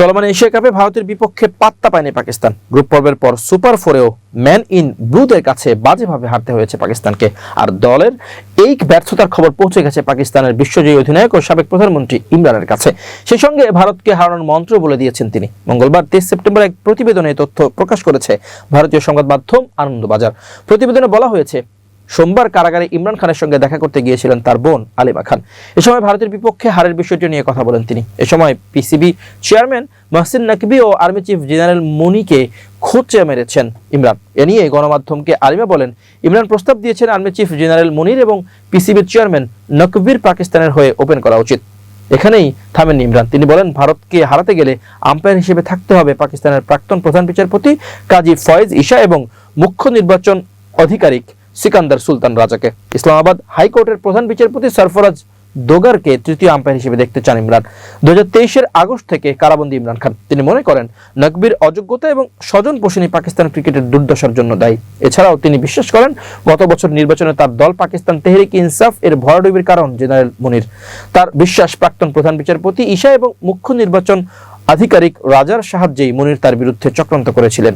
চলমান এশিয়া কাপে ভারতের বিপক্ষে পাত্তা পায়নি পাকিস্তান। গ্রুপ পর্বের পর সুপার ফোরেও ম্যান ইন ব্লুদের কাছে বাজেভাবে হারতে হয়েছে পাকিস্তানকে। আর দলের এই ব্যর্থতার খবর পৌঁছে গেছে পাকিস্তানের বিশ্বজয়ী অধিনায়ক ও সাবেক প্রধানমন্ত্রী ইমরানের কাছে। সেই সঙ্গে ভারতকে হারানোর মন্ত্র বলে দিয়েছেন তিনি। মঙ্গলবার তেইশ সেপ্টেম্বর এক প্রতিবেদনে তথ্য প্রকাশ করেছে ভারতীয় সংবাদ মাধ্যম আনন্দবাজার। প্রতিবেদনে বলা হয়েছে সোমবার কারাগারে ইমরান খানের সঙ্গে দেখা করতে গিয়েছিলেন তার বোন আলিমা খান। এ সময় ভারতের বিপক্ষে হারের বিষয়টি নিয়ে কথা বলেন তিনি। এ সময় পিসিবি চেয়ারম্যান মহসিন নকবি ও আর্মি চিফ জেনারেল মুনিকে খোঁচে মেরেছেন ইমরান। এ নিয়ে গণমাধ্যমকে আলিমা বলেন, ইমরান প্রস্তাব দিয়েছেন আর্মি চিফ জেনারেল মুনির এবং পিসিবির চেয়ারম্যান নকবির পাকিস্তানের হয়ে ওপেন করা উচিত। এখানেই থামেন ইমরান। তিনি বলেন, ভারতকে হারাতে গেলে আম্পায়ার হিসেবে থাকতে হবে পাকিস্তানের প্রাক্তন প্রধান বিচারপতি কাজী ফয়েজ ঈশা এবং মুখ্য নির্বাচন আধিকারিক সিকান্দার সুলতান রাজাকে। ইসলামাবাদ হাইকোর্টের প্রধান বিচারপতি সরফরাজ দোগারকে তৃতীয় আম্পায়ার হিসেবে দেখতে চান ইমরান। দু হাজার আগস্ট থেকে কারাবন্দী ইমরান খান। তিনি মনে করেন, নকবির অযোগ্যতা এবং স্বজন পোষণী পাকিস্তান ক্রিকেটের দুর্দশার জন্য দায়ী। এছাড়াও তিনি বিশ্বাস করেন, গত বছর নির্বাচনে তার দল পাকিস্তান তেহরিক ইনসাফ এর ভরাডুবির কারণ, জেনারেল মনির। তার বিশ্বাস প্রাক্তন প্রধান বিচারপতি ঈশা এবং মুখ্য নির্বাচন আধিকারিক রাজার সাহায্যেই মনির তার বিরুদ্ধে চক্রান্ত করেছিলেন।